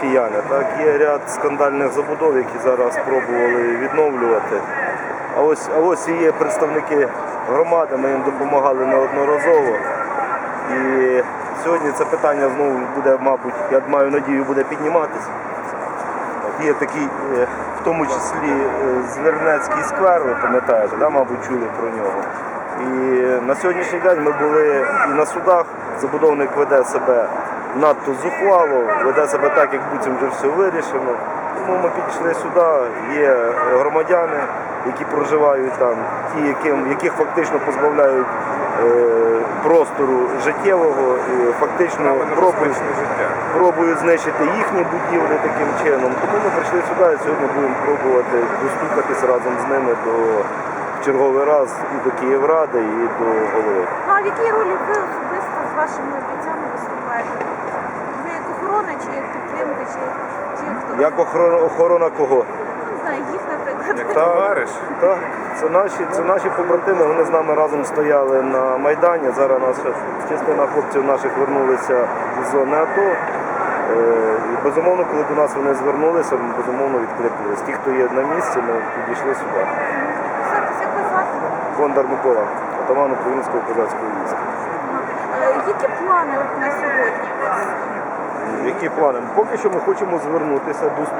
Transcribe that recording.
кияни. Так, є ряд скандальних забудов, які зараз спробували відновлювати. А ось, а ось і є представники громади, ми їм допомагали неодноразово. І сьогодні це питання знову буде, мабуть, я маю надію, буде підніматися. Є такий, е, в тому числі е, Звернецький сквер, ви пам'ятаєте, да, мабуть, чули про нього. І на сьогоднішній день ми були і на судах, забудовник веде себе надто зухвало, веде себе так, як буцім вже все вирішено. Тому ми підійшли сюди, є громадяни, які проживають там, ті, яким, яких фактично позбавляють е, простору життєвого, і фактично пробують пробують знищити їхні будівлі таким чином. Тому ми прийшли сюди і сьогодні будемо пробувати достукатись разом з ними до в черговий раз і до Київради, і до голови. Ну а в якій ролі ви особисто з вашими бійцями виступаєте? Ви як охорона, чи як підтримка, чи, чи як хто? Як охорона, охорона кого? Ну, не знаю, їх, наприклад. Так, так. Це наші, це наші побратими, вони з нами разом стояли на Майдані. Зараз наша частина хлопців наших вернулися з зони АТО. Безумовно, коли до нас вони звернулися, ми безумовно відкликнулись. Ті, хто є на місці, ми підійшли сюди. Бондар Микола, атаман українського козацького війська. Які плани на сьогодні? Які плани? Поки що ми хочемо звернутися, достукатися.